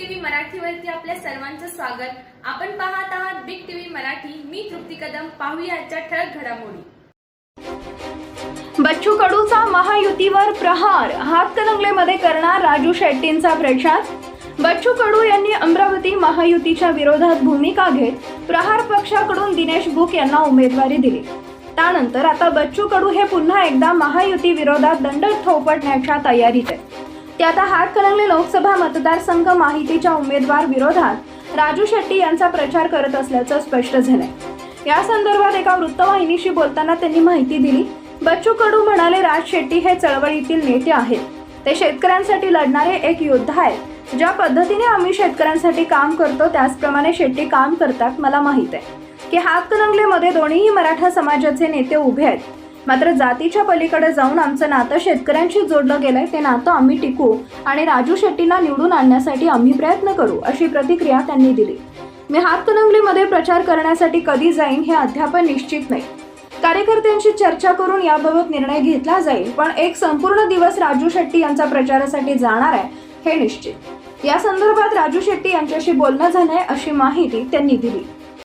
मराठीवरती आपल्या सर्वांचं स्वागत. आपण पाहत आहात बिग टीव्ही मराठी. मी तृप्ती कदम. पाहूया आजच्या ठळक घडामोडी. बच्चू कडूचा महायुतीवर प्रहार. हातकणंगलेमध्ये करणार राजू शेट्टींचा प्रचार बच्चू कडू यांनी अमरावती महायुतीच्या विरोधात भूमिका घेत प्रहार पक्षाकडून दिनेश बुक यांना उमेदवारी दिली. त्यानंतर आता बच्चू कडू हे पुन्हा एकदा महायुती विरोधात दंड थोपटण्याच्या तयारीत आहेत. ते आता हातकणंगले लोकसभा मतदारसंघ माहितीच्या उमेदवार विरोधात. राजू शेट्टी यांचा प्रचार करत असल्याचं स्पष्ट झालंय. या संदर्भात एका वृत्तवाहिनीशी बोलताना त्यांनी माहिती दिली बच्चू कडू म्हणाले राज शेट्टी हे चळवळीतील नेते आहेत. ते शेतकऱ्यांसाठी लढणारे एक योद्धा आहेत. ज्या पद्धतीने आम्ही शेतकऱ्यांसाठी काम करतो त्याचप्रमाणे शेट्टी काम करतात मला माहीत आहे. की हातकणंगलेमध्ये दोन्हीही मराठा समाजाचे नेते उभे आहेत. मात्र जातीच्या पलीकडे जाऊन आमचं नातं शेतकऱ्यांशी जोडलं गेलंय ते नातं आम्ही टिकू आणि राजू शेट्टींना निवडून आणण्यासाठी आम्ही प्रयत्न करू अशी प्रतिक्रिया त्यांनी दिली. मी हातकणंगलीमध्ये प्रचार करण्यासाठी कधी जाईन हे अद्याप निश्चित नाही. कार्यकर्त्यांशी चर्चा करून याबाबत निर्णय घेतला जाईल पण एक संपूर्ण दिवस राजू शेट्टी यांचा प्रचारासाठी जाणार आहे हे निश्चित. या संदर्भात राजू शेट्टी यांच्याशी बोलणं झालंय अशी माहिती त्यांनी दिली.